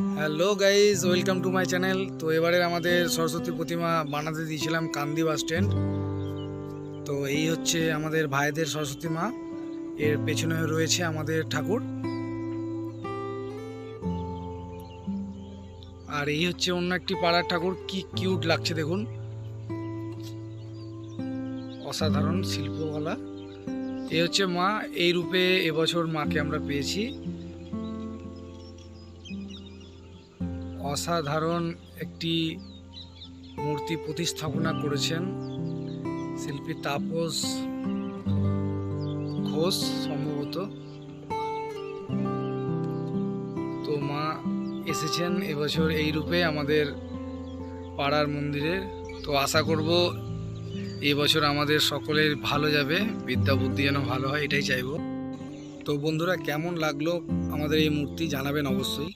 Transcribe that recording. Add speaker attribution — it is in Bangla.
Speaker 1: Hello guys welcome to my channel তো এবারে আমাদের সরস্বতী প্রতিমা বানাতে দিয়েছিলাম কান্দি বাস স্ট্যান্ড। তো এই হচ্ছে আমাদের ভাইদের সরস্বতী মা। এর পেছনে রয়েছে আমাদের ঠাকুর। আর এই হচ্ছে অন্য একটি পাড়ার ঠাকুর। কি কিউট লাগছে দেখুন। অসাধারণ শিল্পকলা। এই হচ্ছে মা। এই রূপে এবছর মাকে আমরা পেয়েছি। অসাধারণ একটি মূর্তি প্রতিস্থাপনা করেছেন শিল্পী তাপস ঘোষ সম্ভবত। তো মা এসেছেন এবছর এই রূপে আমাদের পাড়ার মন্দিরে। তো আশা করব এবছর আমাদের সকলের ভালো যাবে, বিদ্যা বুদ্ধি যেন ভালো হয়, এটাই চাইব। তো বন্ধুরা, কেমন লাগল আমাদের এই মূর্তি জানাবেন অবশ্যই।